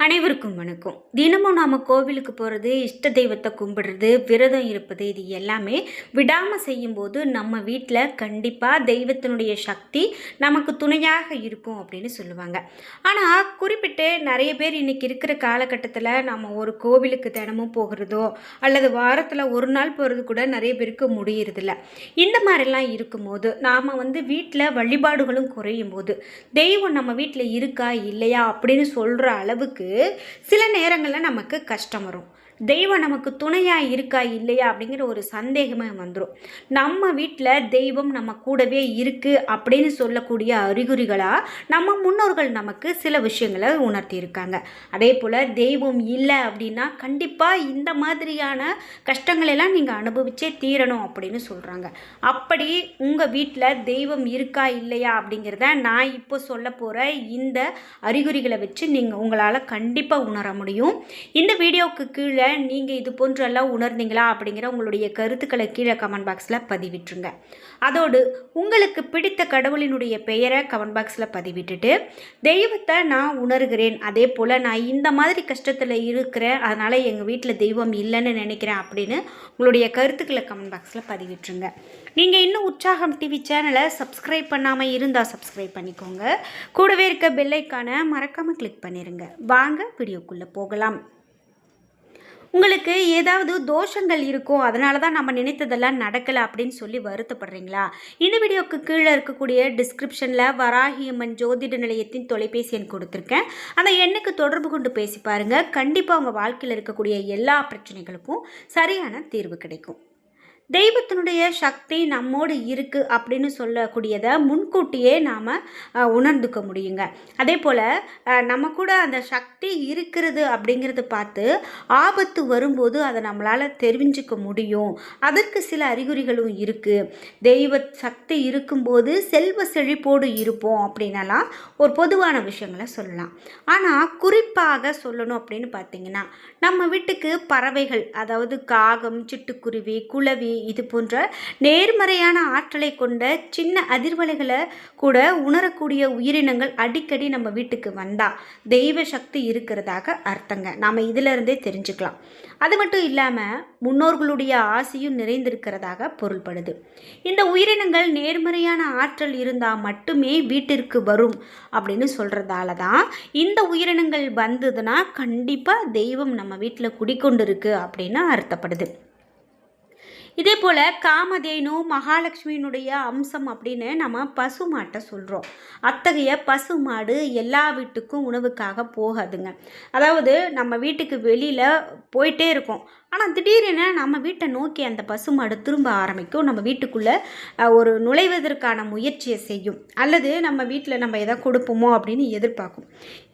அனைவருக்கும் வணக்கம். தினமும் நாம் கோவிலுக்கு போகிறது இஷ்ட தெய்வத்தை கும்பிடுறது விரதம் இருப்பது இது எல்லாமே விடாமல் செய்யும்போது நம்ம வீட்டில் கண்டிப்பாக தெய்வத்தினுடைய சக்தி நமக்கு துணையாக இருக்கும் அப்படின்னு சொல்லுவாங்க. ஆனால் குறிப்பிட்டு நிறைய பேர் இன்றைக்கி இருக்கிற காலகட்டத்தில் நம்ம ஒரு கோவிலுக்கு தினமும் போகிறதோ அல்லது வாரத்தில் ஒரு நாள் போகிறது கூட நிறைய பேருக்கு முடியறதில்ல. இந்த மாதிரிலாம் இருக்கும்போது நாம் வந்து வீட்டில் வழிபாடுகளும் குறையும் போது தெய்வம் நம்ம வீட்டில் இருக்கா இல்லையா அப்படின்னு சொல்கிற அளவுக்கு சில நேரங்களில் நமக்கு கஷ்டம் வரும். தெய்வம் நமக்கு துணையாக இருக்கா இல்லையா அப்படிங்கிற ஒரு சந்தேகமே வந்துடும் நம்ம வீட்டில் தெய்வம் நம்ம கூடவே இருக்குது அப்படின்னு சொல்லக்கூடிய அறிகுறிகளாக நம்ம முன்னோர்கள் நமக்கு சில விஷயங்களை உணர்த்தியிருக்காங்க. அதே போல் தெய்வம் இல்லை அப்படின்னா கண்டிப்பாக இந்த மாதிரியான கஷ்டங்களெல்லாம் நீங்கள் அனுபவிச்சே தீரணும் அப்படின்னு சொல்கிறாங்க அப்படி உங்கள் வீட்டில் தெய்வம் இருக்கா இல்லையா அப்படிங்கிறத நான் இப்போ சொல்ல போகிற இந்த அறிகுறிகளை வச்சு நீங்கள் உங்களால் கண்டிப்பாக உணர முடியும். இந்த வீடியோவுக்கு கீழே நீங்கள் இது போன்றெல்லாம் உணர்ந்தீங்களா அப்படிங்கிற உங்களுடைய கருத்துக்களை கீழே கமெண்ட் பாக்ஸில் பதிவிட்டுருங்க. அதோடு உங்களுக்கு பிடித்த கடவுளினுடைய பெயரை கமெண்ட் பாக்ஸில் பதிவிட்டுட்டு தெய்வத்தை நான் உணர்கிறேன். அதே போல் நான் இந்த மாதிரி கஷ்டத்தில் இருக்கிறேன். அதனால் எங்கள் வீட்டில் தெய்வம் இல்லைன்னு நினைக்கிறேன் அப்படின்னு உங்களுடைய கருத்துக்களை கமெண்ட் பாக்ஸில் பதிவிட்டுருங்க. நீங்கள் இன்னும் உற்சாகம் டிவி சேனலை சப்ஸ்கிரைப் பண்ணாமல் இருந்தால் சப்ஸ்கிரைப் பண்ணிக்கோங்க. கூடவே இருக்க பெல்லைக்கான மறக்காமல் கிளிக் பண்ணிடுங்க வாங்க வீடியோக்குள்ளே போகலாம். உங்களுக்கு ஏதாவது தோஷங்கள் இருக்கும் அதனால தான் நம்ம நினைத்ததெல்லாம் நடக்கலை அப்படின்னு சொல்லி வருத்தப்படுறீங்களா? இந்த வீடியோக்கு கீழே இருக்கக்கூடிய டிஸ்கிரிப்ஷனில் வராகியம்மன் ஜோதிட நிலையத்தின் தொலைபேசி எண் கொடுத்துருக்கேன். அந்த எண்ணுக்கு தொடர்பு கொண்டு பேசி பாருங்கள் கண்டிப்பாக உங்கள் வாழ்க்கையில் இருக்கக்கூடிய எல்லா பிரச்சனைகளுக்கும் சரியான தீர்வு கிடைக்கும். தெய்வத்தினுடைய சக்தி நம்மோடு இருக்குது அப்படின்னு சொல்லக்கூடியதை முன்கூட்டியே நாம் உணர்ந்துக்க முடியுங்க. அதே போல் நம்ம கூட அந்த சக்தி இருக்கிறது அப்படிங்கிறது பார்த்து ஆபத்து வரும்போது அதை நம்மளால் தெரிஞ்சுக்க முடியும். அதற்கு சில அறிகுறிகளும் இருக்குது தெய்வ சக்தி இருக்கும்போது செல்வ செழிப்போடு இருப்போம் அப்படின்னலாம் ஒரு பொதுவான விஷயங்களை சொல்லலாம். ஆனால் குறிப்பாக சொல்லணும் அப்படின்னு பார்த்தீங்கன்னா நம்ம வீட்டுக்கு பறவைகள் அதாவது காகம் சிட்டுக்குருவி குளவி இது போன்ற நேர்மறையான ஆற்றலை கொண்ட சின்ன அதிர்வலைகளை கூட உணரக்கூடிய உயிரினங்கள் அடிக்கடி நம்ம வீட்டுக்கு வந்தால் தெய்வ சக்தி இருக்கிறதாக அர்த்தங்க. நாம் இதிலிருந்தே தெரிஞ்சுக்கலாம். அது மட்டும் இல்லாமல் முன்னோர்களுடைய ஆசையும் நிறைந்திருக்கிறதாக பொருள்படுது. இந்த உயிரினங்கள் நேர்மறையான ஆற்றல் இருந்தால் மட்டுமே வீட்டிற்கு வரும் அப்படின்னு சொல்கிறதால தான் இந்த உயிரினங்கள் வந்ததுன்னா கண்டிப்பாக தெய்வம் நம்ம வீட்டில் குடிக்கொண்டு இருக்குது அப்படின்னு அர்த்தப்படுது. இதே போல் காமதேனு மகாலட்சுமியினுடைய அம்சம் அப்படின்னு நம்ம பசுமாட்டை சொல்கிறோம் அத்தகைய பசுமாடு எல்லா வீட்டுக்கும் உணவுக்காக போகாதுங்க. அதாவது நம்ம வீட்டுக்கு வெளியில் போயிட்டே இருக்கோம். ஆனால் திடீரென நம்ம வீட்டை நோக்கி அந்த பசுமாடு திரும்ப ஆரம்பிக்கும். நம்ம வீட்டுக்குள்ளே ஒரு நுழைவதற்கான முயற்சியை செய்யும். அல்லது நம்ம வீட்டில் நம்ம எதை கொடுப்போமோ அப்படின்னு எதிர்பார்க்கும்.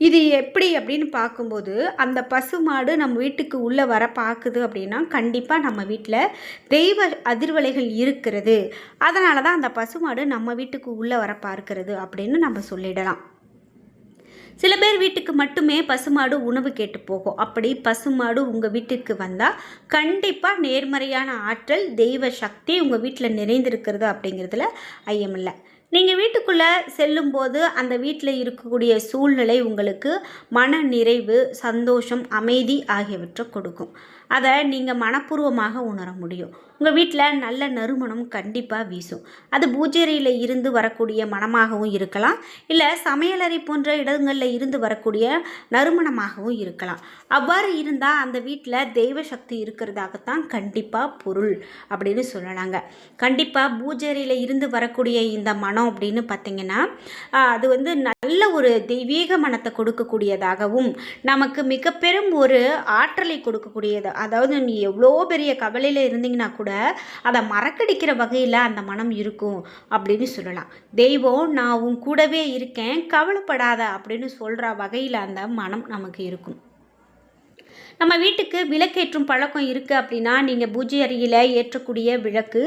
இது எப்படி அப்படின்னு பார்க்கும்போது அந்த பசுமாடு நம்ம வீட்டுக்கு உள்ளே வர பார்க்குது அப்படின்னா கண்டிப்பாக நம்ம வீட்டில் தெய்வ அதிர்வலைகள் இருக்கிறது. அதனால தான் அந்த பசுமாடு நம்ம வீட்டுக்கு உள்ளே வர பார்க்கிறது அப்படின்னு நம்ம சொல்லிடலாம். சில பேர் வீட்டுக்கு மட்டுமே பசுமாடு உணவு கேட்டு போகும். அப்படி பசுமாடு உங்கள் வீட்டுக்கு வந்தால் கண்டிப்பாக நேர்மறையான ஆற்றல் தெய்வ சக்தி உங்கள் வீட்டில் நிறைந்திருக்கிறது அப்படிங்கிறதுல ஐயமில்லை நீங்கள் வீட்டுக்குள்ளே செல்லும்போது அந்த வீட்டில் இருக்கக்கூடிய சூழ்நிலை உங்களுக்கு மன நிறைவு சந்தோஷம் அமைதி ஆகியவற்றை கொடுக்கும். அதை நீங்கள் மனப்பூர்வமாக உணர முடியும். உங்கள் வீட்டில் நல்ல நறுமணம் கண்டிப்பாக வீசும். அது பூஜரியில் இருந்து வரக்கூடிய மனமாகவும் இருக்கலாம். இல்லை சமையலறை போன்ற இடங்களில் இருந்து வரக்கூடிய நறுமணமாகவும் இருக்கலாம். அவ்வாறு இருந்தால் அந்த வீட்டில் தெய்வ சக்தி இருக்கிறதாகத்தான் கண்டிப்பாக பொருள் அப்படின்னு சொல்லலாங்க. கண்டிப்பாக பூஜரியில் இருந்து வரக்கூடிய இந்த மனம் அப்படின்னு பார்த்திங்கன்னா அது வந்து நல்ல ஒரு தெய்வீக மனத்தை கொடுக்கக்கூடியதாகவும் நமக்கு மிக பெரும் ஒரு ஆற்றலை கொடுக்கக்கூடியது அதாவது நீ எவ்வளோ பெரிய கவலையில் இருந்தீங்கன்னா கூட அதை மறக்கடிக்கிற வகையில் அந்த மனம் இருக்கும் அப்படின்னு சொல்லலாம். தெய்வம் நான் உன் கூடவே இருக்கேன் கவலைப்படாத அப்படின்னு சொல்கிற வகையில் அந்த மனம் நமக்கு இருக்கும். நம்ம வீட்டுக்கு விளக்கேற்றும் பழக்கம் இருக்குது அப்படின்னா நீங்கள் பூஜை அறையில் ஏற்றக்கூடிய விளக்கு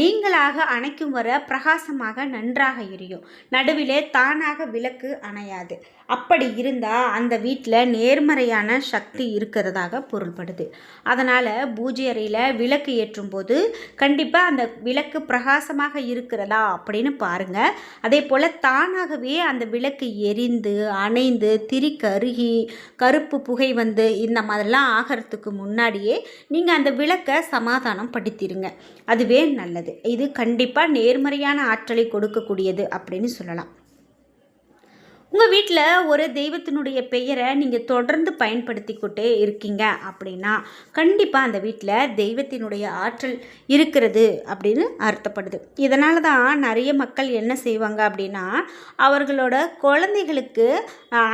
நீங்களாக அணைக்கும் வர பிரகாசமாக நன்றாக எரியும். நடுவிலே தானாக விளக்கு அணையாது. அப்படி இருந்தால் அந்த வீட்டில் நேர்மறையான சக்தி இருக்கிறதாக பொருள்படுது. அதனால் பூஜை அறையில் விளக்கு ஏற்றும் போது கண்டிப்பாக அந்த விளக்கு பிரகாசமாக இருக்கிறதா அப்படின்னு பாருங்கள் அதே போல் தானாகவே அந்த விளக்கு எரிந்து அணைந்து திரி கருகி கருப்பு புகை வந்து இந்த மாதிரிலாம் ஆகிறதுக்கு முன்னாடியே நீங்கள் அந்த விளக்கை சமாதானம் படுத்திடுங்க அதுவே நல்லது. இது கண்டிப்பாக நேர்மறையான ஆற்றலை கொடுக்கக்கூடியது அப்படின்னு சொல்லலாம். உங்கள் வீட்டில் ஒரு தெய்வத்தினுடைய பெயரை நீங்கள் தொடர்ந்து பயன்படுத்திக்கிட்டே இருக்கீங்க அப்படின்னா கண்டிப்பாக அந்த வீட்டில் தெய்வத்தினுடைய ஆற்றல் இருக்கிறது அப்படின்னு அர்த்தப்படுது. இதனால தான் நிறைய மக்கள் என்ன செய்வாங்க அப்படின்னா அவர்களோட குழந்தைகளுக்கு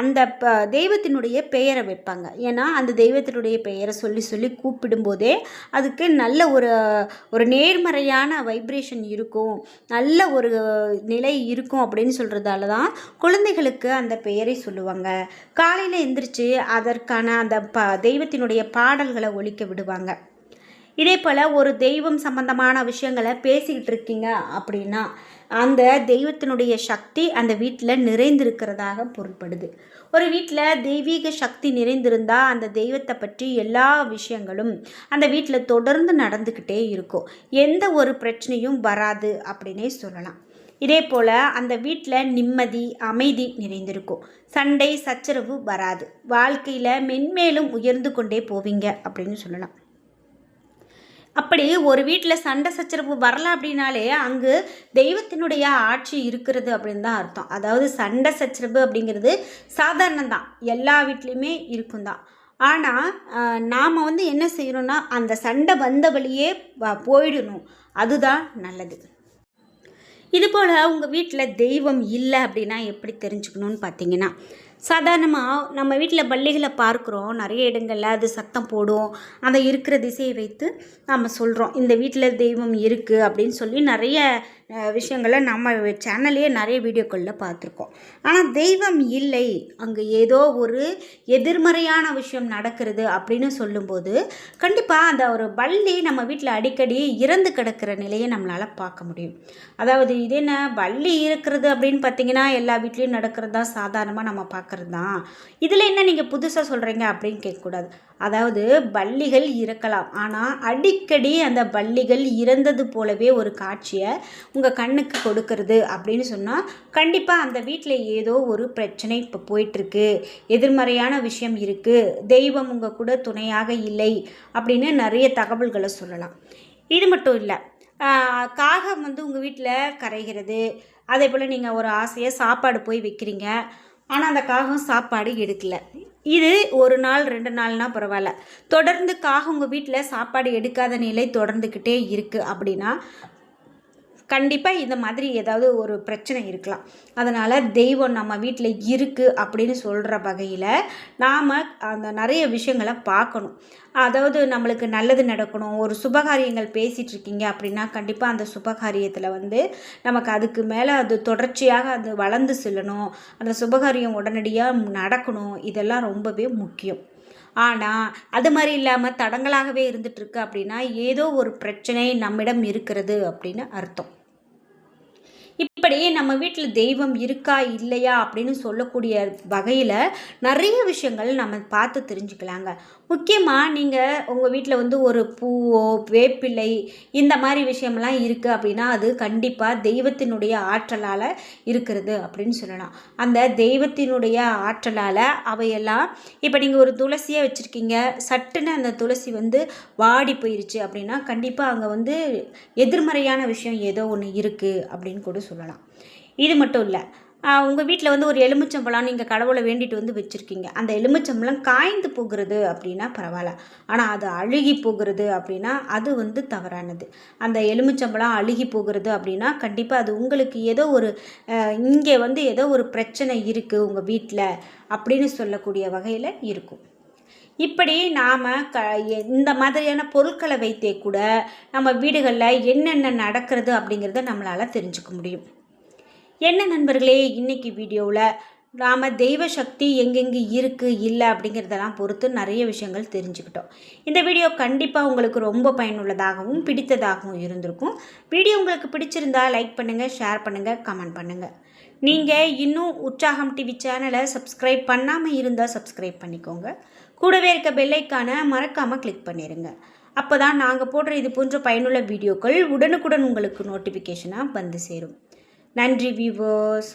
அந்த ப தெய்வத்தினுடைய பெயரை வைப்பாங்க. ஏன்னா அந்த தெய்வத்தினுடைய பெயரை சொல்லி சொல்லி கூப்பிடும்போதே அதுக்கு நல்ல ஒரு ஒரு நேர்மறையான வைப்ரேஷன் இருக்கும். நல்ல ஒரு நிலை இருக்கும் அப்படின்னு சொல்கிறதால தான் குழந்தைகளுக்கு அந்த பெயரை சொல்லுவாங்க. காலையில் எந்திரிச்சு அதற்கான அந்த ப தெய்வத்தினுடைய பாடல்களை ஒழிக்க விடுவாங்க. இதே போல் ஒரு தெய்வம் சம்பந்தமான விஷயங்களை பேசிக்கிட்டு இருக்கீங்க அப்படின்னா அந்த தெய்வத்தினுடைய சக்தி அந்த வீட்டில் நிறைந்திருக்கிறதாக பொருள்படுது. ஒரு வீட்டில் தெய்வீக சக்தி நிறைந்திருந்தால் அந்த தெய்வத்தை பற்றி எல்லா விஷயங்களும் அந்த வீட்டில் தொடர்ந்து நடந்துக்கிட்டே இருக்கும். எந்த ஒரு பிரச்சனையும் வராது அப்படின்னே சொல்லலாம். இதே போல் அந்த வீட்டில் நிம்மதி அமைதி நிறைந்திருக்கும். சண்டை சச்சரவு வராது. வாழ்க்கையில் மென்மேலும் உயர்ந்து கொண்டே போவீங்க அப்படின்னு சொல்லலாம். அப்படி ஒரு வீட்டில் சண்டை சச்சரவு வரல அப்படின்னாலே அங்கு தெய்வத்தினுடைய ஆட்சி இருக்கிறது அப்படின்னு தான் அர்த்தம். அதாவது சண்டை சச்சரவு அப்படிங்கிறது சாதாரணம் தான் எல்லா வீட்லேயுமே இருக்கும் தான் ஆனால் நாம் வந்து என்ன செய்யணும்னா அந்த சண்டை வந்த வழியே போயிடணும். அதுதான் நல்லது. இதுபோல் உங்கள் வீட்டில் தெய்வம் இல்லை அப்படின்னா எப்படி தெரிஞ்சுக்கணும்னு பார்த்தீங்கன்னா சாதாரணமாக நம்ம வீட்டில் பள்ளிகளை பார்க்குறோம். நிறைய இடங்களில் அது சத்தம் போடும். அந்த இருக்கிற திசையை வைத்து நம்ம சொல்கிறோம் இந்த வீட்டில் தெய்வம் இருக்குது அப்படின்னு சொல்லி நிறைய விஷயங்களை நம்ம சேனல்லையே நிறைய வீடியோக்களில் பார்த்துருக்கோம். ஆனால் தெய்வம் இல்லை. அங்கே ஏதோ ஒரு எதிர்மறையான விஷயம் நடக்கிறது அப்படின்னு சொல்லும்போது கண்டிப்பாக அந்த ஒரு பள்ளி நம்ம வீட்டில் அடிக்கடி இறந்து கிடக்கிற நிலையை நம்மளால் பார்க்க முடியும். அதாவது இது என்ன பள்ளி இருக்கிறது அப்படின்னு பார்த்தீங்கன்னா எல்லா வீட்லேயும் நடக்கிறது தான் சாதாரணமாக நம்ம பார்க்குறது தான். இதில் என்ன நீங்கள் புதுசாக சொல்கிறீங்க அப்படின்னு கேட்கக்கூடாது. அதாவது பள்ளிகள் இருக்கலாம். ஆனால் அடிக்கடி அந்த பள்ளிகள் இறந்தது போலவே ஒரு காட்சியை உங்கள் கண்ணுக்கு கொடுக்கறது அப்படின்னு சொன்னால் கண்டிப்பாக அந்த வீட்டில் ஏதோ ஒரு பிரச்சனை இப்போ போயிட்டுருக்கு. எதிர்மறையான விஷயம் இருக்குது தெய்வம் உங்கள் கூட துணையாக இல்லை அப்படின்னு நிறைய தகவல்களை சொல்லலாம். இது மட்டும் இல்லை காகம் வந்து உங்கள் வீட்டில் கரைகிறது. அதே போல் நீங்கள் ஒரு ஆசையாக சாப்பாடு போய் வைக்கிறீங்க. ஆனால் அந்த காகம் சாப்பாடு எடுக்கலை. இது ஒரு நாள் ரெண்டு நாள்னா பரவாயில்ல. தொடர்ந்து காகம் உங்கள் வீட்டில் சாப்பாடு எடுக்காத நிலை தொடர்ந்துக்கிட்டே இருக்குது அப்படின்னா கண்டிப்பாக இந்த மாதிரி ஏதாவது ஒரு பிரச்சனை இருக்கலாம். அதனால் தெய்வம் நம்ம வீட்டில் இருக்குது அப்படின்னு சொல்கிற வகையில் நாம் அந்த நிறைய விஷயங்களை பார்க்கணும். அதாவது நம்மளுக்கு நல்லது நடக்கணும். ஒரு சுபகாரியங்கள் பேசிகிட்டு இருக்கீங்க அப்படின்னா கண்டிப்பாக அந்த சுபகாரியத்தில் வந்து நமக்கு அதுக்கு மேலே அது தொடர்ச்சியாக அது வளர்ந்து செல்லணும். அந்த சுபகாரியம் உடனடியாக நடக்கணும். இதெல்லாம் ரொம்பவே முக்கியம். ஆனால் அது மாதிரி இல்லாமல் தடங்களாகவே இருந்துகிட்ருக்கு அப்படின்னா ஏதோ ஒரு பிரச்சனை நம்மிடம் இருக்கிறது அப்படின்னு அர்த்தம். இப்படி நம்ம வீட்டில் தெய்வம் இருக்கா இல்லையா அப்படின்னு சொல்லக்கூடிய வகையில் நிறைய விஷயங்கள் நம்ம பார்த்து தெரிஞ்சுக்கலாங்க. முக்கியமாக நீங்கள் உங்கள் வீட்டில் வந்து ஒரு பூவோ வேப்பிலை இந்த மாதிரி விஷயம்லாம் இருக்குது அப்படின்னா அது கண்டிப்பாக தெய்வத்தினுடைய ஆற்றலால் இருக்கிறது அப்படின்னு சொல்லலாம். அந்த தெய்வத்தினுடைய ஆற்றலால் அவையெல்லாம் இப்போ நீங்கள் ஒரு துளசியை வச்சுருக்கீங்க சட்டுன்னு அந்த துளசி வந்து வாடி போயிருச்சு அப்படின்னா கண்டிப்பாக அங்கே வந்து எதிர்மறையான விஷயம் ஏதோ ஒன்று இருக்குது அப்படின்னு கூட சொல்லலாம். இது மட்டும் இல்லை. உங்கள் வீட்டில் வந்து ஒரு எலுமிச்சம்பழம் நீங்கள் கடவுளை வேண்டிட்டு வந்து வச்சுருக்கீங்க. அந்த எலுமிச்சம்பழம் காய்ந்து போகிறது அப்படின்னா பரவாயில்ல. ஆனால் அது அழுகி போகிறது அப்படின்னா அது வந்து தவறானது. அந்த எலுமிச்சம்பழம் அழுகி போகிறது அப்படின்னா கண்டிப்பாக அது உங்களுக்கு ஏதோ ஒரு இங்கே வந்து ஏதோ ஒரு பிரச்சனை இருக்குது உங்கள் வீட்டில் அப்படின்னு சொல்லக்கூடிய வகையில் இருக்கும். இப்படி நாம் க இந்த மாதிரியான பொருட்களை வைத்தே கூட நம்ம வீடுகளில் என்னென்ன நடக்கிறது அப்படிங்கிறத நம்மளால் தெரிஞ்சுக்க முடியும். என்ன நண்பர்களே இன்றைக்கி வீடியோவில் நாம் தெய்வ சக்தி எங்கெங்கே இருக்குது இல்லை அப்படிங்கிறதெல்லாம் பொறுத்து நிறைய விஷயங்கள் தெரிஞ்சுக்கிட்டோம். இந்த வீடியோ கண்டிப்பாக உங்களுக்கு ரொம்ப பயனுள்ளதாகவும் பிடித்ததாகவும் இருந்திருக்கும். வீடியோ உங்களுக்கு பிடிச்சிருந்தா லைக் பண்ணுங்கள் ஷேர் பண்ணுங்கள் கமெண்ட் பண்ணுங்கள் நீங்கள் இன்னும் உற்சாகம் டிவி சேனலை சப்ஸ்கிரைப் பண்ணாமல் இருந்தால் சப்ஸ்கிரைப் பண்ணிக்கோங்க. கூடவே இருக்க பெல்லைக்கான மறக்காமல் கிளிக் பண்ணிடுங்க அப்போ தான் நாங்கள் போடுற இது போன்ற பயனுள்ள வீடியோக்கள் உடனுக்குடன் உங்களுக்கு நோட்டிஃபிகேஷனாக வந்து சேரும். நன்றி வியூவர்ஸ்